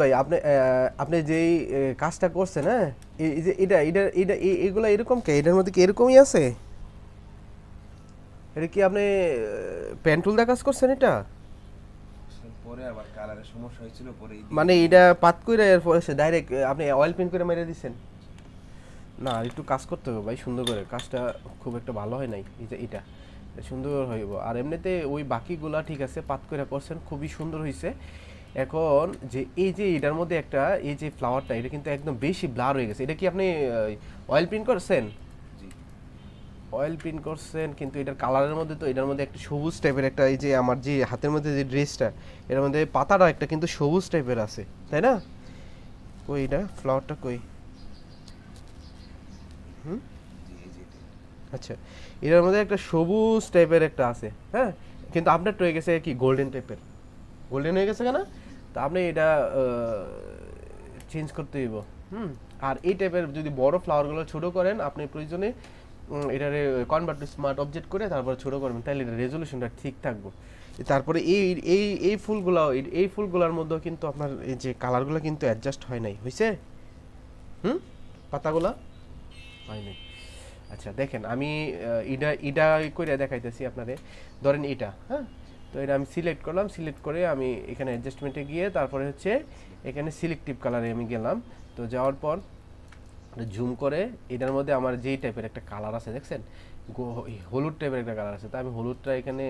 ভাই আপনি আপনি যেই কাজটা করছেন হ্যাঁ? এই যে এটা এটা এটা এগুলা এরকম কে? এটার মধ্যে কি এরকমই আছে? এটা কি আপনি পেন্টুল দিয়ে কাজ করছেন এটা? পরে আবার কালারের সমস্যা হয়েছিল পরে মানে এটা পাত করে এরপর ডাইরেক্ট আপনি অয়েল পেন্ট করে মেরে দিছেন। না একটু কাজ করতে হবে ভাই সুন্দর করে। কাজটা খুব একটা ভালো হয় নাই এই যে এটা। এটা সুন্দর হইব। আর এমনিতে ওই বাকিগুলা ঠিক আছে পাত করে করছেন খুবই সুন্দর হয়েছে এখন যে এই যে এটার মধ্যে একটা এই যে ফ্লাওয়ারটা এটা কিন্তু একদম বেশি ব্লার হয়ে গেছে। এটা কি আপনি অয়েল প্রিন্ট করছেন? জি। অয়েল প্রিন্ট করছেন কিন্তু এটার কালারের মধ্যে তো এটার মধ্যে একটা সবুজ টাইপের একটা এই যে আমার যে হাতের মধ্যে যে ড্রেসটা এর মধ্যে পাতাটা একটা কিন্তু সবুজ টাইপের আছে তাই না? কই এটা? ফ্লাওয়ারটা কই? হুম? আচ্ছা এটার মধ্যে একটা সবুজ টাইপের একটা আছে হ্যাঁ? কিন্তু আপনার হয়ে গেছে কি গোল্ডেন টাইপের গোল্ডেন হয়ে গেছে কেন? তা আপনি এটা চেঞ্জ করতে হইব। হুম? আর এই টাইপের যদি বড় ফ্লাওয়ারগুলো ছোট করেন, আপনি প্রয়োজনে এটারে কনভার্ট স্মার্ট অবজেক্ট করে তারপর ছোট করবেন। তাহলে এটা রেজলিউশনটা ঠিক থাকবে। তারপরে এই এই এই ফুলগুলো এই ফুলগুলোর মধ্যেও কিন্তু আপনার এই যে কালারগুলো কিন্তু অ্যাডজাস্ট হয় নাই। হয়েছে হুম? পাতাগুলা? হয় নাই। আচ্ছা দেখেন, আমি ইডা ইডা করে দেখাইতেছি আপনারে। ধরেন এটা হ্যাঁ? তো এটা আমি সিলেক্ট করলাম সিলেক্ট করে আমি এখানে অ্যাডজাস্টমেন্টে গিয়ে তারপরে হচ্ছে এখানে সিলেক্টিভ কালারে আমি গেলাম। তো যাওয়ার পর জুম করে এটার মধ্যে আমার যেই টাইপের একটা কালার আছে দেখছেন? গো- হলুদ টাইপের একটা কালার আছে। তো আমি হলুদটা এখানে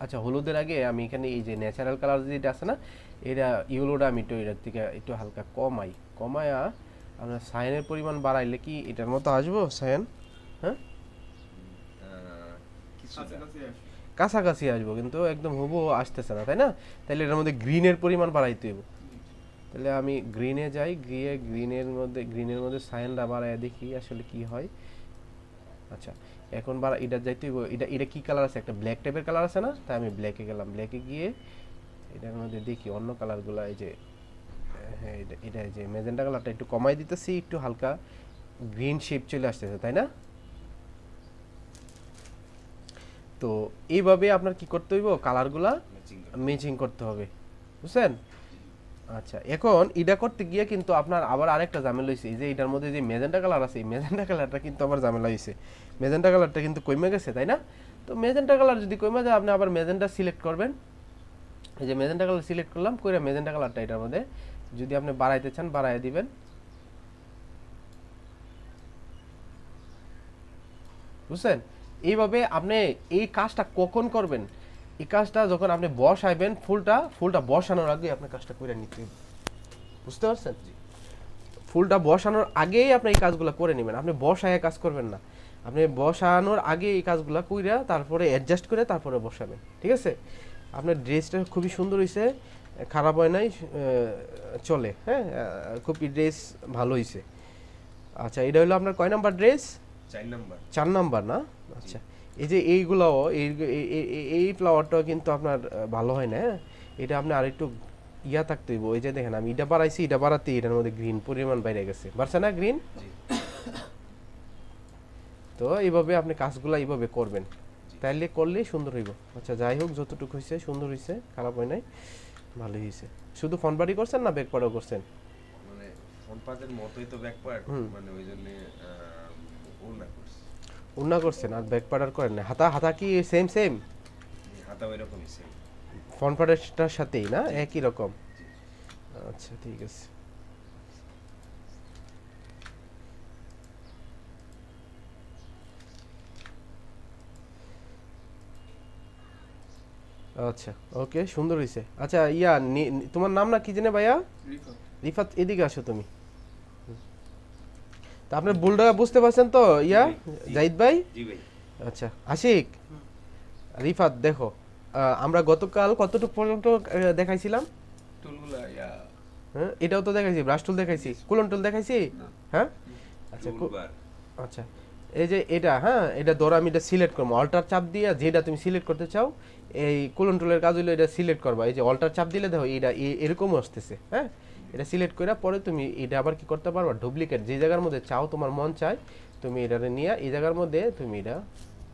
আচ্ছা হলুদের আগে আমি এখানে এই যে ন্যাচারাল কালার যেটা আছে না এটা ইউলোটা আমি একটু এটার থেকে একটু হালকা কমাই। কমায়া আমরা সায়ানের পরিমাণ বাড়াইলে কি এটার মতো আসব সায়ান হ্যাঁ? কাছাকাছি আসব, কিন্তু একদম হুবু আসতেছে না, তাই না? তাহলে এটার মধ্যে গ্রিনের পরিমাণ বাড়াইতে হইব। তাহলে আমি গ্রিনে যাই, গিয়ে গ্রিনের মধ্যে গ্রিনের মধ্যে সাইনটা বাড়ায় দেখি আসলে কি হয়। আচ্ছা এখন বাড়া, এটা যাইতে এটা এটা কি কালার আছে? একটা ব্ল্যাক টাইপের কালার আছে না? তাই আমি ব্ল্যাকে গেলাম, ব্ল্যাকে গিয়ে এটার মধ্যে দেখি অন্য কালারগুলো, এই যে হ্যাঁ এটা এটা যে মেজেন্টা কালারটা একটু কমাই দিতেছি, একটু হালকা গ্রিন শেপ চলে আসতেছে, তাই না? তো এইভাবে আপনার কি করতে হইব? কালারগুলা ম্যাচিং করতে হবে। বুঝছেন? আচ্ছা এখন এটা করতে গিয়ে কিন্তু আপনার আবার আরেকটা ঝামেলা হয়েছে এই যে এটার মধ্যে যে মেজেন্টা কালার আছে এই মেজেন্টা কালারটা কিন্তু আবার ঝামেলা হয়েছে মেজেন্টা কালারটা কিন্তু কমে গেছে তাই না? তো মেজেন্টা কালার যদি কমে যায় আপনি আবার মেজেন্টা সিলেক্ট করবেন। এই যে মেজেন্টা কালার সিলেক্ট করলাম করে মেজেন্টা কালারটা এটার মধ্যে যদি আপনি বাড়াইতে চান বাড়াই দিবেন। বুঝছেন? এইভাবে আপনি এই কাজটা কখন করবেন? এই কাজটা যখন আপনি বসাইবেন ফুলটা ফুলটা বসানোর আগে আপনি কাজটা করে নিতে হবে। বুঝতে পারছেন? জি। ফুলটা বসানোর আগেই আপনি এই কাজগুলো করে নেবেন। আপনি বসায় কাজ করবেন না। আপনি বসানোর আগে এই কাজগুলো কইরা তারপরে অ্যাডজাস্ট করে তারপরে বসাবেন। ঠিক আছে? আপনার ড্রেসটা খুবই সুন্দর হয়েছে খারাপ হয় নাই চলে হ্যাঁ? খুবই ড্রেস ভালো হয়েছে আচ্ছা এটা হলো আপনার কয় নাম্বার ড্রেস? চার নাম্বার। চার নাম্বার না? আচ্ছা এই যে এইগুলাও এই এই- এই- এই- এই ফ্লাওয়ারটাও কিন্তু আপনার ভালো হয় না হ্যাঁ? এটা আপনি আরেকটু ইয়া থাকতে হইব ওই যে দেখেন আমি এটা বাড়াইছি এটা বাড়াতে এটার মধ্যে গ্রিন পরিমাণ বাইরে গেছে। বাড়ছে না গ্রিন তো এইভাবে আপনি কাজগুলো এইভাবে করবেন। তাইলে করলে সুন্দর হইব। আচ্ছা যাই হোক যতটুকু হয়েছে সুন্দর হয়েছে খারাপ হয় নাই ভালোই হয়েছে শুধু ফোন বাড়ি করছেন না ব্যাক পাড়াও করছেন? মানে ফ্রন্ট পার্টের মতোই তো ব্যাক পার্ট মানে ওই জন্য উন্না করছেন আর ব্যাক পাড়ার করেন না। হাতা হাতা কি সেম সেম হাতা ওই রকমই সেম ফ্রন্ট পাড়ারটার সাথেই না? একই রকম? আচ্ছা ঠিক আছে। আচ্ছা ওকে সুন্দর হয়েছে আচ্ছা ইয়া তোমার নাম না কি জেনে ভাইয়া? রিফাত এদিকে আসো তুমি। আপনার ভুলটা বুঝতে পারছেন তো? ইয়া। জাহিদ ভাই? আচ্ছা আশিক? রিফাত দেখো আমরা গতকাল কতটুকু পর্যন্ত দেখাইছিলাম? হ্যাঁ এটাও তো দেখাইছি ব্রাশ টুল দেখাইছি। কুলন টুল দেখাইছি? হ্যাঁ? আচ্ছা আচ্ছা এই যে এটা হ্যাঁ এটা ধরো আমি এটা সিলেক্ট করব। অল্টার চাপ দিয়ে যেটা তুমি সিলেক্ট করতে চাও এই কুলন টুলের কাজ হলো এটা সিলেক্ট করবা। এই যে অল্টার চাপ দিলে দেখো এটা এ- এরকম আসতেছে হ্যাঁ? এটা সিলেক্ট করে পরে তুমি এটা আবার কি করতে পারবা? ডুপ্লিকেট যে জায়গার মধ্যে চাও তোমার মন চায় তুমি এটা নিয়ে এই জায়গার মধ্যে তুমি এটা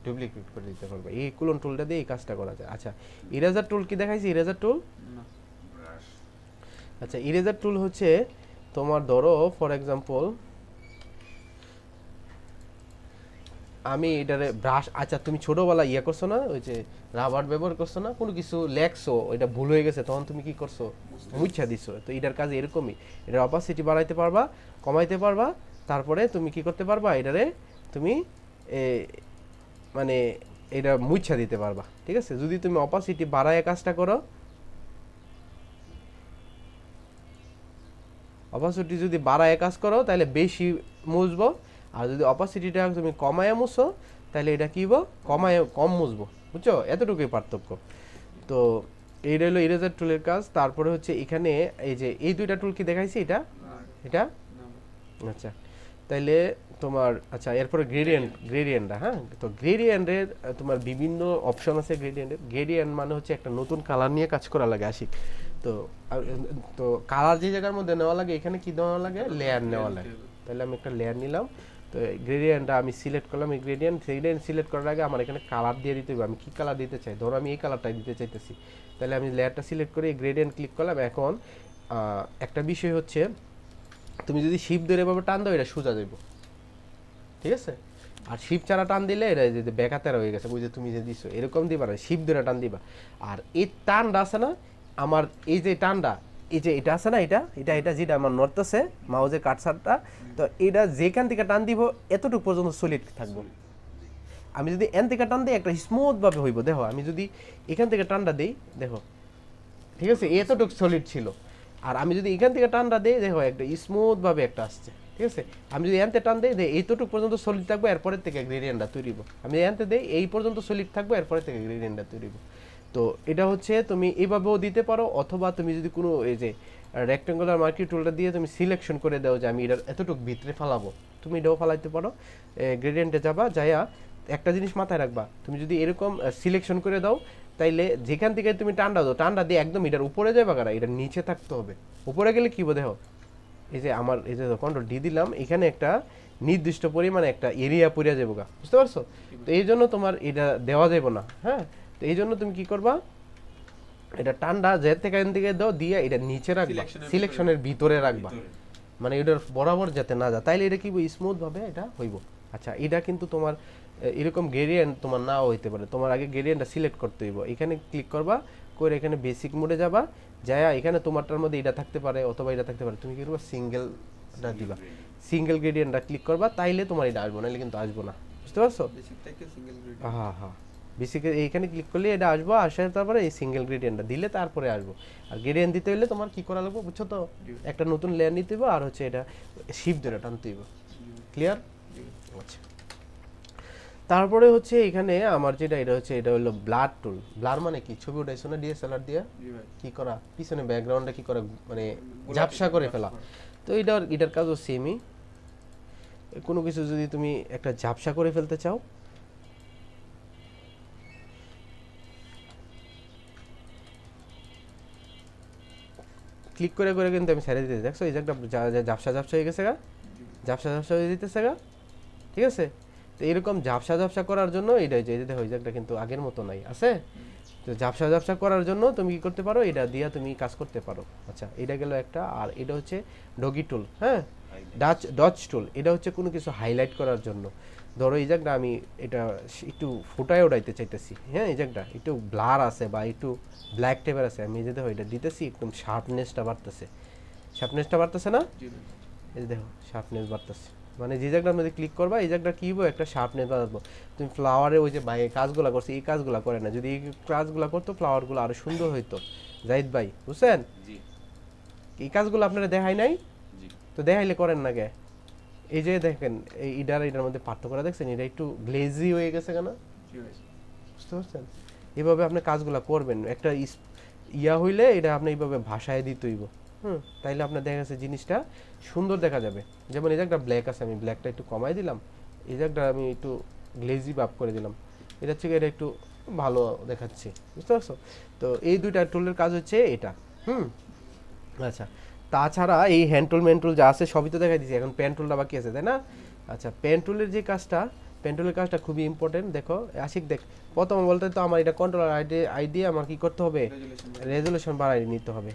ডুপ্লিকেট করে দিতে পারবে। এই কুলন টুলটা দিয়ে এই কাজটা করা যায়। আচ্ছা ইরেজার টুল কি দেখাইছি? ইরেজার টুল আচ্ছা ইরেজার টুল হচ্ছে তোমার ধরো ফর এক্সাম্পল আমি এটারে ব্রাশ আচ্ছা তুমি ছোটবেলা ইয়ে করছ না? ওই যে রাবার ব্যবহার করছ না? কোনো কিছু লেখছো? এটা ভুল হয়ে গেছে, তখন তুমি কি করছ? মুছা দিছো। তো এটার কাজ এরকমই। এটার অপাসিটি বাড়াইতে পারবা, কমাইতে পারবা, তারপরে তুমি কি করতে পারবা? এটারে তুমি মানে এটা মুছা দিতে পারবা। ঠিক আছে? যদি তুমি অপাসিটি বাড়ায় কাজটা করো অপাসিটি যদি বাড়ায় কাজ করো, তাহলে বেশি মুছবো। আর যদি অপাসিটিটা তুমি কমায় মুছো, তাহলে এটা কি কমায় কম মুছবো। বুঝছ? এতটুকুই পার্থক্য। তো এইটা হলো ইরেজার টুলের কাজ। তারপরে হচ্ছে এখানে এই যে, এই দুইটা টুল কি দেখাইছি এটা? এটা? আচ্ছা। তাইলে তোমার আচ্ছা এরপরে গ্রেডিয়েন্ট গ্রেডিয়েন্টটা হ্যাঁ? তো গ্রেডিয়েন্টের তোমার বিভিন্ন অপশন আছে গ্রেডিয়েন্টের গ্রেডিয়েন্ট মানে হচ্ছে একটা নতুন কালার নিয়ে কাজ করা লাগে আশিক তো তো কালার যে জায়গার মধ্যে নেওয়া লাগে, এখানে কি দেওয়া লাগে? লেয়ার নেওয়া লাগে। তাহলে আমি একটা লেয়ার নিলাম। তো গ্রেডিয়েন্টটা আমি সিলেক্ট করলাম এই গ্রেডিয়েন্ট গ্রেডিয়েন্ট সিলেক্ট করার আগে আমার এখানে কালার দিয়ে দিতে হবে। আমি কী কালার দিতে চাই? ধরো আমি এই কালারটাই দিতে চাইতেছি। তাহলে আমি লেয়ারটা সিলেক্ট করে গ্রেডিয়েন্ট ক্লিক করলাম। এখন একটা বিষয় হচ্ছে, তুমি যদি শিপ ধরে এভাবে টান দাও, এটা সোজা যাইব। ঠিক আছে? আর শিপ ছাড়া টান দিলে এটা যে বেকাতেরা হয়ে গেছে। বুঝে তুমি যে দিছো, এরকম দিবা না শিপ ধরে টান দিবা। আর এই টানটা আছে না, আমার এই যে টানটা এই যে এটা আছে না এটা? এটা এটা যেটা আমার নড়তেছে মাউজের কাটসারটা তো এটা যেখান থেকে টান দিব, এতটুকু পর্যন্ত সলিড থাকব। আমি যদি এন থেকে টান দিই, একটা স্মুথভাবে হইব, দেখো, আমি যদি এখান থেকে টানটা দিই, দেখো, ঠিক আছে এতটুকু সলিড ছিল। আর আমি যদি এখান থেকে টানটা দিই, দেখো, একটা স্মুথভাবে একটা আসছে, ঠিক আছে? আমি যদি এনতে টান দিই এইতটুকু পর্যন্ত সলিড থাকব, এরপরের থেকে গ্রেডিয়েন্টটা তৈরিব আমি এনতে দেই, এই পর্যন্ত সলিড থাকব, এরপরের থেকে গ্রেডিয়েন্টটা তৈরিব তো এটা হচ্ছে তুমি এভাবেও দিতে পারো, অথবা তুমি যদি কোনো এই যে রেক্টেঙ্গুলার মার্কি টুলটা দিয়ে তুমি সিলেকশন করে দাও যে আমি এটার এতটুকু ভিতরে ফালাবো, তুমি এটাও ফালাইতে পারো। গ্রেডিয়েন্টে যাবা, যাইয়া একটা জিনিস মাথায় রাখবা, তুমি যদি এরকম সিলেকশন করে দাও, তাইলে যেখান থেকে তুমি টান্ডা দাও টান্ডা দিয়ে একদম এটার উপরে যাবে কারা? এটা নিচে থাকতে হবে। উপরে গেলে কি বোধ এই যে আমার, এই যে কন্ট্রোল ডি দিলাম, এখানে একটা নির্দিষ্ট পরিমাণে একটা এরিয়া পড়ে যাব গা, বুঝতে পারছ? তো এই জন্য তোমার এটা দেওয়া যাবে না হ্যাঁ? তো এই জন্য তুমি কি করবা? এটা টান্ডা যে থেকে এখান থেকে দাও দিয়ে এটা নিচে রাখবা সিলেকশনের ভিতরে। রাখবা। মানে এটার বরাবর যাতে না যায়। তাইলে এটা কি স্মুথ ভাবে এটা হইব। আচ্ছা এটা কিন্তু তোমার এরকম গেরিয়ান তোমার নাও হইতে পারে। তোমার আগে গেরিয়ানটা সিলেক্ট করতে হইব। এখানে ক্লিক করবা করে এখানে বেসিক মোডে যাবা। যায়া এখানে তোমারটার মধ্যে এটা থাকতে পারে অথবা এটা থাকতে পারে। তুমি কি করবা? সিঙ্গেলটা দিবা। সিঙ্গেল গ্রেডিয়েন্টটা ক্লিক করবা তাইলে তোমার এটা আসব নাহলে কিন্তু আসব না। বুঝতে পারছ? হ্যাঁ হ্যাঁ। বেসিক এইখানে ক্লিক করলে এটা আসব আসার তারপরে এই সিঙ্গেল গ্রেডিয়েন্টটা দিলে তারপরে আসব। আর গ্রেডিয়েন্ট দিতে হলে তোমার কি করা লাগবে বুঝছ তো? একটা নতুন লেয়ার নিতে হবে আর হচ্ছে এটা শিপ ধরে টানতে হবে ক্লিয়ার আচ্ছা। তারপরে হচ্ছে এখানে আমার যেটা এটা হচ্ছে এটা হলো ব্লাড টুল ব্লার মানে কি? ছবি উঠাইছো না ডিএসএলআর দিয়ে কি করা? পিছনে ব্যাকগ্রাউন্ডে কি করা? মানে ঝাপসা করে ফেলা। তো এটার এটার কাজও সেমই কোনো কিছু যদি তুমি একটা ঝাপসা করে ফেলতে চাও ক্লিক করে করে কিন্তু আমি ছেড়ে দিতে দেখছ? এই যে একটা ঝাপসা ঝাপসা হয়ে গেছে গা। ঝাপসা ঝাপসা হয়ে দিতেছে গা। ঠিক আছে? তো এরকম ঝাপসা ঝাপসা করার জন্য এটাই যে এই যে দেখো এই যে একটা কিন্তু আগের মতো নাই আছে? তো ঝাপসা ঝাপসা করার জন্য তুমি কি করতে পারো? এটা দিয়া তুমি কাজ করতে পারো। আচ্ছা এটা গেল একটা আর এটা হচ্ছে ডগি টুল হ্যাঁ? ডাচ ডচ টুল এটা হচ্ছে কোনো কিছু হাইলাইট করার জন্য। ধরো এই জায়গাটা আমি এটা একটু ফুটায় উঠাইতে চাইতেছি। হ্যাঁ এই জায়গাটা একটু ব্লার আছে বা একটু ব্ল্যাক টেপের আছে। আমি যে দেখো এটা দিতেছি একদম শার্পনেসটা বাড়তেছে। শার্পনেসটা বাড়তেছে না? এই দেখো শার্পনেস বাড়তেছে। মানে যে জায়গাটার মধ্যে ক্লিক করবা এই জায়গাটা কী হব একটা শার্পনেস বাড়াবো। তুমি ফ্লাওয়ারে ওই যে ভাই এই কাজগুলো করছে এই কাজগুলো করে না। যদি এই কাজগুলো করতো ফ্লাওয়ারগুলো আরও সুন্দর হইতো। জাহিদ ভাই বুঝছেন? এই কাজগুলো আপনারা দেখাই নাই? তো দেখাইলে করেন না কে? এই যে দেখেন এই ইডার এটার মধ্যে পার্থক্য দেখছেন? এটা একটু গ্লেজি হয়ে গেছে কেন? বুঝতে পারছেন? এভাবে আপনি কাজগুলো করবেন। একটা ইয়া হইলে এটা আপনি এইভাবে ভাষায় দিতে হইব। হুম? তাইলে আপনার দেখা যাচ্ছে জিনিসটা সুন্দর দেখা যাবে। যেমন এই যে একটা ব্ল্যাক আছে আমি ব্ল্যাকটা একটু কমাই দিলাম। এই যে একটা আমি একটু গ্লেজি ভাব করে দিলাম। এটা হচ্ছে এটা একটু ভালো দেখাচ্ছে। বুঝতে পারছ? তো এই দুইটা টুলের কাজ হচ্ছে এটা। হুম? আচ্ছা। তাছাড়া এই হ্যান্ড টুল ম্যান টুল যা আছে সবই তো দেখাই দিচ্ছি এখন পেন টুলটা বাকি আছে তাই না? আচ্ছা পেন টুলের যে কাজটা পেন টুলের কাজটা খুবই ইম্পর্টেন্ট দেখো আশিক দেখ প্রথম বলতে তো আমার এটা কন্ট্রোলার আইডি আইডি আমার কি করতে হবে? রেজুলেশন রেজুলেশন বাড়াই নিতে হবে।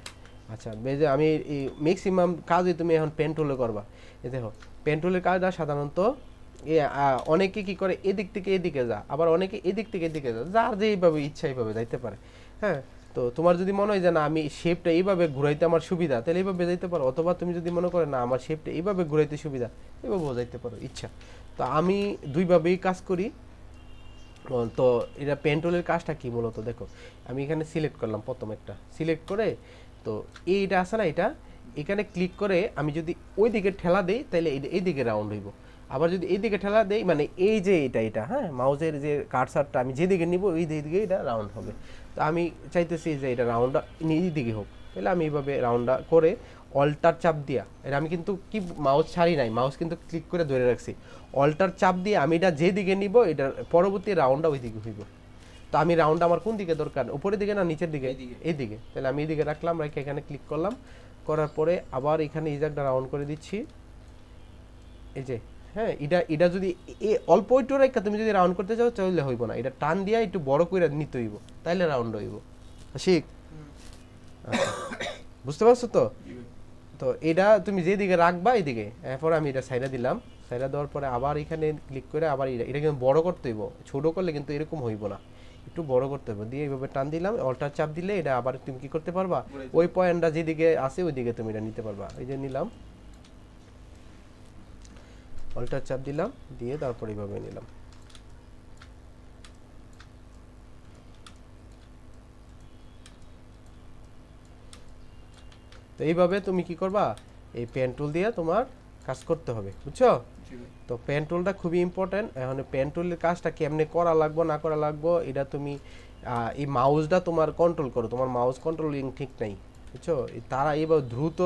আচ্ছা বেজে আমি এই ম্যাক্সিমাম কাজই তুমি এখন পেন টুলে করবা। এই দেখো পেন টুলের কাজটা সাধারণত এ অনেকে কি করে এদিক থেকে এদিকে যা আবার অনেকে এদিক থেকে এদিকে যা যার যে এইভাবে ইচ্ছা এইভাবে যাইতে পারে। হ্যাঁ তো তোমার যদি মনে হয় যে, না, আমি শেপটা এইভাবে ঘুরাইতে আমার সুবিধা, তাহলে এইভাবে যাইতে পারো। অথবা তুমি যদি মনে করো, না, আমার শেপটা এইভাবে ঘুরাইতে সুবিধা এইভাবেও যাইতে পারো, ইচ্ছা। তো আমি দুইভাবেই কাজ করি। তো এটা পেন্টুলের কাজটা কি মূলত দেখো, আমি এখানে সিলেক্ট করলাম প্রথম একটা। সিলেক্ট করে, তো এইটা আছে না, এটা? এখানে ক্লিক করে আমি যদি ওই দিকে ঠেলা দেই, তাহলে এই- দিকে রাউন্ড হইব। আবার যদি এই দিকে ঠেলা দেই মানে এই যে এটা এটা হ্যাঁ? মাউজের যে কার্সারটা আমি যেদিকে নিব ওই দিকে এটা রাউন্ড হবে। তো আমি চাইতেছি যে এটা রাউন্ডটা এই দিকে হোক। তাহলে আমি এইভাবে রাউন্ডটা করে অল্টার চাপ দিয়া এটা আমি কিন্তু কি মাউস ছাড়ি নাই মাউস কিন্তু ক্লিক করে ধরে রাখছি। অল্টার চাপ দিয়ে আমি এটা যেদিকে নিব এটার পরবর্তী রাউন্ডটা ওই দিকে হইব। তো আমি রাউন্ড আমার কোন দিকে দরকার? উপরের দিকে না নিচের দিকে। এইদিকে। তাহলে আমি এইদিকে রাখলাম রেখে এখানে ক্লিক করলাম। করার পরে আবার এখানে এই জায়গাটা রাউন্ড করে দিচ্ছি। এই যে হ্যাঁ এটা এটা যদি এ অল্প একটু রেখা তুমি যদি রাউন্ড করতে চাও তাহলে হইব না। এটা টান দিয়া একটু বড় করে নিতে হইব তাইলে রাউন্ড হইব। শিখ আচ্ছা। বুঝতে পারছ তো? তো এটা তুমি যেদিকে রাখবা এদিকে। এরপর আমি এটা সাইডা দিলাম। সাইডা দেওয়ার পরে আবার এখানে ক্লিক করে আবার এটা এটা কিন্তু বড় করতে হইব। ছোট করলে কিন্তু এরকম হইব না। একটু বড় করতে হবে দিয়ে এইভাবে টান দিলাম। অল্টার চাপ দিলে এটা আবার তুমি কি করতে পারবা? ওই পয়েন্টটা যেদিকে আছে ওইদিকে তুমি এটা নিতে পারবা। এই যে নিলাম। অল্টার চাপ দিলাম দিয়ে তারপর এইভাবে নিলাম। তো এইভাবে তুমি কি করবা? এই পেন টুল দিয়ে তোমার কাজ করতে হবে বুঝছ? তো পেন টুলটা খুবই ইম্পর্টেন্ট এখন পেন টুলের কাজটা কেমনে করা লাগবো না করা লাগবো এটা তুমি এই মাউসটা তোমার কন্ট্রোল করো। তোমার মাউস কন্ট্রোলিং ঠিক নাই বুঝছ? তারা এইভাবে দ্রুত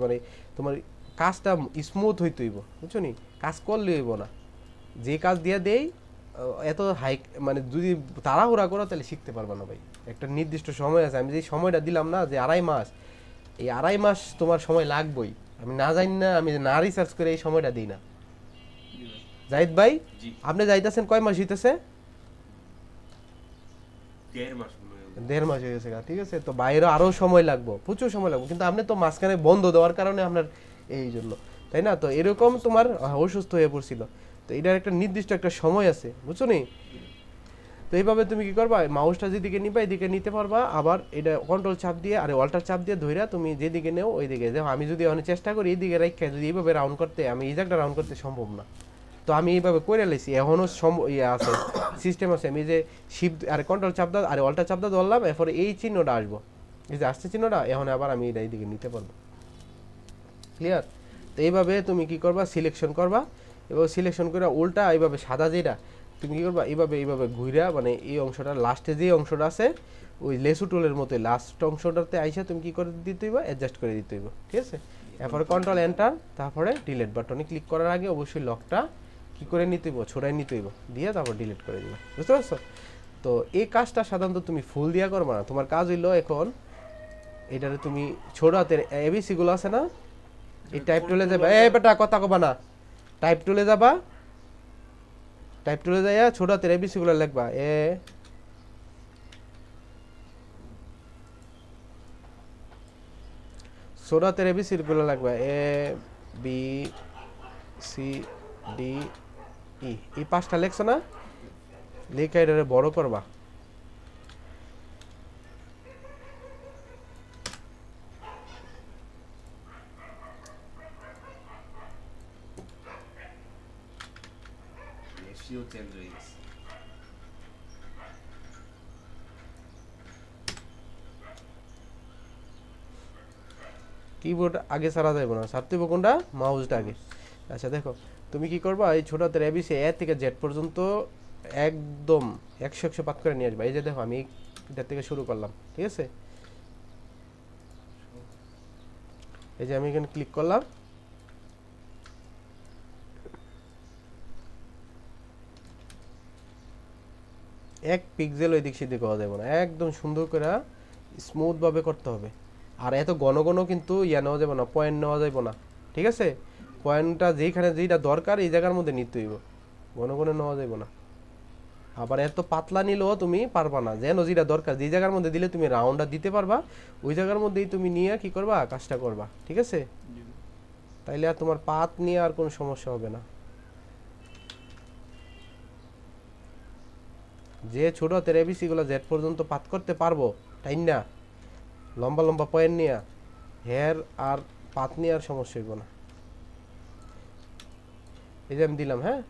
মানে তোমার কাজটা স্মুথ হইতে হইব বুঝছ নি কাজ করলে হইব না। যে কাজ দিয়ে দেই এত হাই মানে যদি তাড়াহুড়া করো তাহলে শিখতে পারবে না ভাই। একটা নির্দিষ্ট সময় আছে। আমি যে সময়টা দিলাম না যে আড়াই মাস এই আড়াই মাস তোমার সময় লাগবেই। আমি না জানি না আমি না রিসার্চ করে এই সময়টা দিই না। জাহিদ ভাই আপনি যাইতেছেন কয় মাস হইতেছে? দেড় মাস হয়ে। গেছে ঠিক আছে? তো বাইরে আরও সময় লাগবে প্রচুর সময় লাগবে। কিন্তু আপনি তো মাঝখানে বন্ধ দেওয়ার কারণে আপনার এই জন্য। তাই না? তো এরকম তোমার অসুস্থ হয়ে পড়ছিল। তো এটার একটা নির্দিষ্ট একটা সময় আছে, বুঝছ নি? তো এইভাবে তুমি কি করবা? মাউসটা যেদিকে নিবা, এদিকে নিতে পারবা। আবার এটা কন্ট্রোল চাপ দিয়ে, আর অল্টার চাপ দিয়ে ধইরা তুমি যেদিকে নেও, ওইদিকে। দেখো, আমি যদি অনেক চেষ্টা করি এইদিকে রাখা যদি এইভাবে রাউন্ড করতে, আমি এই জায়গাটা রাউন্ড করতে সম্ভব না। তো আমি এইভাবে করে লাইছি এখনও সম ইয়ে আছে সিস্টেম আছে। আমি যে শিপ আর কন্ট্রোল চাপ দাও, আর অল্টার চাপ দাও ধরলাম, এরপরে এই চিহ্নটা আসব। এই যে আসছে চিহ্নটা, এখন আবার আমি এটা এইদিকে নিতে পারব। ক্লিয়ার তো এইভাবে তুমি কি করবা? সিলেকশন করবা এবং সিলেকশন করে উল্টা এইভাবে সাদা যেটা, তুমি কি করবা? এইভাবে এইভাবে ঘুরা মানে এই অংশটা লাস্টে যে অংশটা আছে, ওই লেসু টুলের মতো লাস্ট অংশটাতে আইসা তুমি কি করে দিতে হইবা? অ্যাডজাস্ট করে দিতে হইব, ঠিক আছে? এরপরে কন্ট্রোল এন্টার তারপরে ডিলিট বাটনে ক্লিক করার আগে অবশ্যই লকটা কি করে নিতে হইব? ছোড়াই নিতে হইব, দিয়ে তারপর ডিলিট করে দিবা, বুঝতে পারছ? তো এই কাজটা সাধারণত তুমি ফুল দিয়া করবা না, তোমার কাজ হইল এখন এটারে তুমি ছোট হাতের এবিসি আছে না এই টাইপ টুলে যাবা। এই বেটা, কথা কবা না। টাইপ টুলে যাবা। টাইপ টুলে যাইয়া ছোট হাতের এবিসি গুলো লিখবা। এ, ছোট হাতের এবিসি গুলো লিখবা। A, B, C, D, E. এই পাঁচটা লেখছো না? লেখা এটারে বড় করবা। চেঞ্জ হয়ে কিবোর্ড আগে সারা যাবে না। হবে কোনটা? মাউসটা আগে। আচ্ছা দেখো তুমি কি করবা? এই ছোট হাতের এবিসি এ থেকে জেড পর্যন্ত একদম একশো একশো পাত করে নিয়ে আসবা। এই যে দেখো আমি এটার থেকে শুরু করলাম ঠিক আছে? এই যে আমি এখানে ক্লিক করলাম। এক পিক্সেল ওই দিক সেদিক হওয়া যাবে না। একদম সুন্দর করে স্মুথভাবে করতে হবে। আর এত ঘন ঘন কিন্তু ইয়া নেওয়া যাবে না পয়েন্ট নেওয়া যাবে না। ঠিক আছে? পয়েন্টটা যেইখানে যেইটা দরকার এই জায়গার মধ্যে নিতে হইব। ঘন ঘন নেওয়া যাবে না। আবার এত পাতলা নিলেও তুমি পারবা না। যেন যেটা দরকার যে জায়গার মধ্যে দিলে তুমি রাউন্ডটা দিতে পারবা ওই জায়গার মধ্যেই তুমি নিয়ে কি করবা? কাজটা করবা। ঠিক আছে? তাইলে আর তোমার পাত নিয়ে আর কোনো সমস্যা হবে না। যে ছোট হাতের এবিসি গুলো জেড পর্যন্ত পাত করতে পারব তাই না। লম্বা লম্বা পয়েন্ট নিয়ে, হেয়ার আর পাত নিয়ে আর সমস্যা হইব না। এই যে আমি দিলাম হ্যাঁ?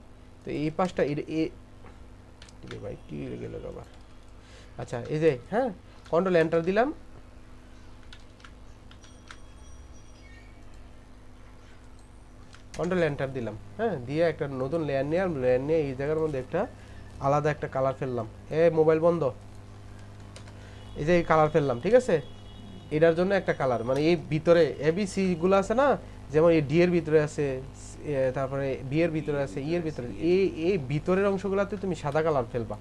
তো এই এ ভাই, কি গেল আবার আচ্ছা এই যে হ্যাঁ? কন্ট্রোল এন্টার দিলাম। কন্ট্রোল এন্টার দিলাম হ্যাঁ? দিয়ে একটা নতুন লেয়ার নিয়ে লেয়ার নিয়ে এই জায়গার মধ্যে একটা আলাদা একটা কালার ফেললাম। এ মোবাইল বন্ধ। এই যে এই কালার ফেললাম, ঠিক আছে? এটার জন্য একটা কালার মানে এই ভিতরে এবিসি গুলো আছে না? যেমন এই ডি এর ভিতরে আছে তারপরে বি এর ভিতরে আছে ই এর ভিতরে এই এই ভিতরের অংশগুলোতে তুমি সাদা কালার ফেলবা।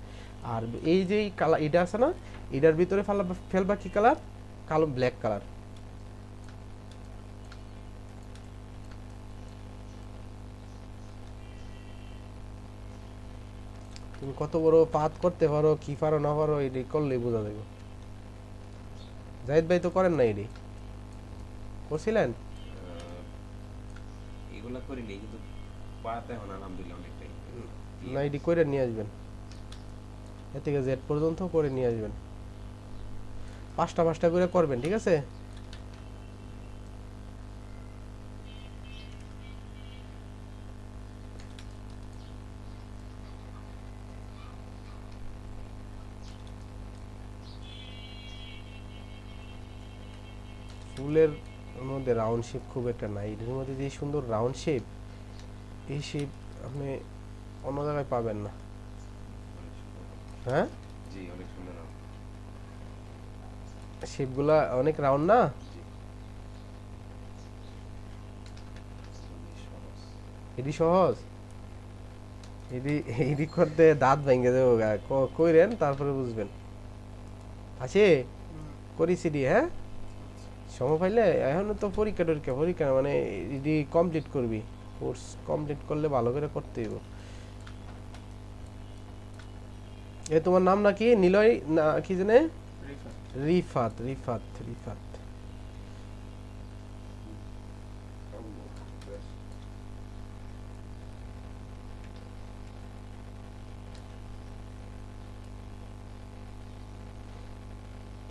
আর এই যে কালার এটা আছে না? এটার ভিতরে ফেলবা ফেলবা কি কালার কালো ব্ল্যাক কালার তুমি কত বড় পাত করতে পারো কি পারো না পারো এটি করলেই বোঝা যাবে। জাহিদ ভাই তো করেন না এটি? করছিলেন? এগুলা করিনি কিন্তু পাতে এখন আলহামদুলিল্লাহ অনেকটাই। না এটি করে নিয়ে আসবেন। এ থেকে জেড পর্যন্ত করে নিয়ে আসবেন। পাঁচটা পাঁচটা করে করবেন ঠিক আছে? ফুলের মধ্যে রাউন্ড শেপ খুব একটা নাই। এর মধ্যে যে সুন্দর রাউন্ড শেপ এই শেপ আপনি অন্য জায়গায় পাবেন না। হ্যাঁ? জি অনেক সুন্দর শেপগুলা অনেক রাউন্ড না? জি। খুবই সহজ। এডি সহজ? এডি এডি করতে দাঁত ভেঙে দেবো কইরেন তারপরে বুঝবেন। আছে? করি সিডি হ্যাঁ? সময় পাইলে এখন তো পরীক্ষা টরীক্ষা পরীক্ষা মানে যদি কমপ্লিট করবি কোর্স কমপ্লিট করলে ভালো করে করতে হইব। এ তোমার নাম নাকি? নিলয় না কি জানে? রিফাত। রিফাত রিফাত রিফাত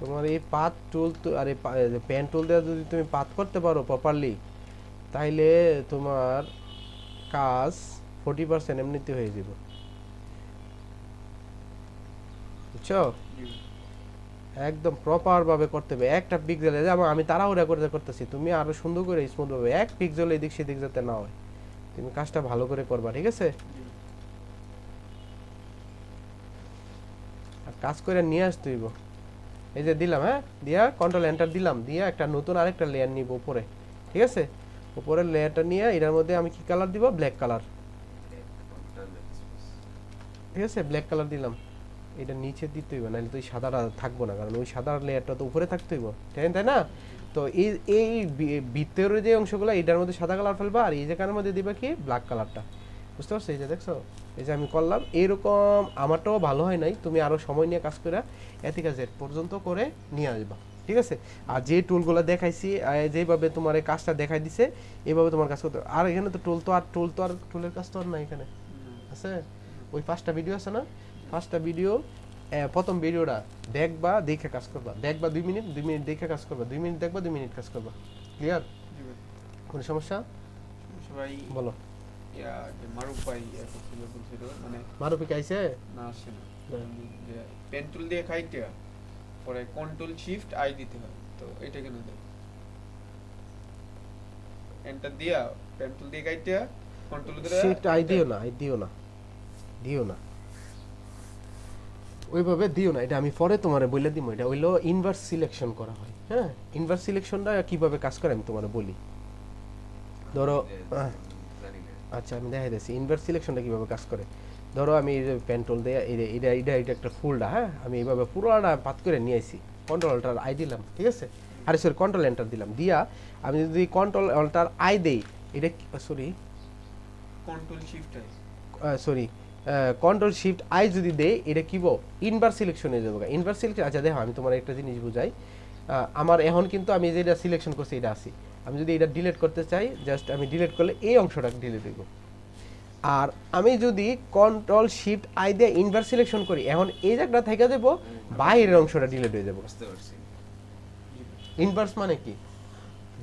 তোমার এই পাত টুল আর এই পেন টুল দিয়ে যদি তুমি পাত করতে পারো প্রপারলি তাইলে তোমার কাজ ফোর্টি পার্সেন্ট এমনিতে হয়ে যাবে। বুঝছ? একদম প্রপার ভাবে করতে হবে। একটা পিক্সেলে যেমন আমি তাড়াহুড়া করে করতেছি, তুমি আরও সুন্দর করে স্মুথ ভাবে এক পিক্সেল এদিক সেদিক যাতে না হয়, তুমি কাজটা ভালো করে করবা, ঠিক আছে? কাজ করে নিয়ে আসতে হইব। এই যে দিলাম হ্যাঁ? দিয়া কন্ট্রোল এন্টার দিলাম, দিয়া একটা নতুন আরেকটা লেয়ার নিব উপরে, ঠিক আছে? উপরের লেয়ারটা নিয়ে এটার মধ্যে আমি কি কালার দিব? ব্ল্যাক কালার ঠিক আছে? ব্ল্যাক কালার দিলাম, এটা নিচে দিতে হইব, নাহলে তো সাদাটা থাকব না, কারণ ওই সাদা লেয়ারটা তো উপরে থাকতে হইব, তাই তাই না? তো এই এই ভিতরের যে অংশগুলো, এটার মধ্যে সাদা কালার ফেলবা, আর এই জায়গার মধ্যে দিবা কি? ব্ল্যাক কালারটা বুঝতে পারছ? এই যে দেখছ? এই যে আমি করলাম এরকম আমারটাও ভালো হয় নাই তুমি আরও সময় নিয়ে কাজ করে এথিকা জেড পর্যন্ত করে নিয়ে আসবা ঠিক আছে? আর যে টুলগুলো দেখাইছি যেভাবে তোমার এই কাজটা দেখাই দিছে এইভাবে তোমার কাজ করতে। আর এখানে তো টুল তো আর টুল তো আর টুলের কাজ তো আর নাই এখানে আছে? ওই পাঁচটা ভিডিও আছে না? পাঁচটা ভিডিও প্রথম ভিডিওটা দেখবা দেখে কাজ করবা। দেখবা দুই মিনিট দুই মিনিট দেখে কাজ করবা। দুই মিনিট দেখবা দুই মিনিট কাজ করবা। ক্লিয়ার কোনো সমস্যা? সবাই বলো। ইয়া মারুফ ভাই ইয়া করছিল বলছিল মানে মারুফি কাইছে না আসে না। না। পেন টুল দিয়ে খাইতে পরে কন্ট্রোল শিফট আই দিতে হয় তো এটা কেন দেয়? এন্টার দিয়া পেন টুল দিয়ে খাইতে কন্ট্রোল করে সেটা আই দিও না আই দিও না দিও না। ওইভাবে দিও না এটা আমি পরে তোমারে বলে দিব এটা হইল ইনভার্স সিলেকশন করা হয় হ্যাঁ? ইনভার্স সিলেকশনটা কীভাবে কাজ করে আমি তোমারে বলি। ধরো না আচ্ছা আমি দেখাই দিচ্ছি ইনভার্স সিলেকশনটা কীভাবে কাজ করে? ধরো আমি পেন্ট্রোল দিয়ে এটা এটা এটা একটা ফুলটা হ্যাঁ? আমি এইভাবে পুরোটা পাত করে নিয়ে আসি কন্ট্রোল অল্টার আই দিলাম ঠিক আছে? আরে সরি কন্ট্রোল এন্টার দিলাম। দিয়া আমি যদি কন্ট্রোল অল্টার আই দেই এটা sorry control shift I sorry control shift I যদি দেই এটা কি বো? ইনভার সিলেকশনে যাব। ইনভার সিলেকশন আচ্ছা দেখো আমি তোমার একটা জিনিস বুঝাই। আমার এখন কিন্তু আমি যেটা সিলেকশন করছি এটা আছি। আমি যদি এটা ডিলিট করতে চাই জাস্ট আমি ডিলিট করলে এই অংশটা ডিলিট হইব আর আমি যদি কন্ট্রোল শিফট আই দিয়ে ইনভার্স সিলেকশন করি এখন এই জায়গাটা থেকে যাব বাইরের অংশটা ডিলিট হয়ে যাব। বুঝতে পারছি। ইনভার্স মানে কি?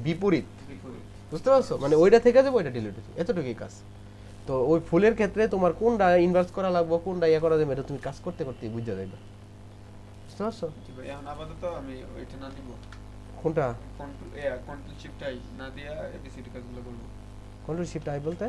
বিপরীত। বুঝতে পারছ? মানে ওইটা থেকে যাব ওইটা ডিলিট হয়েছে এতটুকুই কাজ। তো ওই ফুলের ক্ষেত্রে তোমার কোনটা ইনভার্স করা লাগবে কোনটা ইয়ে করা যাবে এটা তুমি কাজ করতে করতে বুঝে যাবে বুঝতে পারছ? এখন আপাতত আমি ওইটা না দিব কোনটা? কন্ট্রোল শিফট আই না দিয়ে এবিসিডি কাজগুলো করব। কন্ট্রোল শিফট আই বলতে?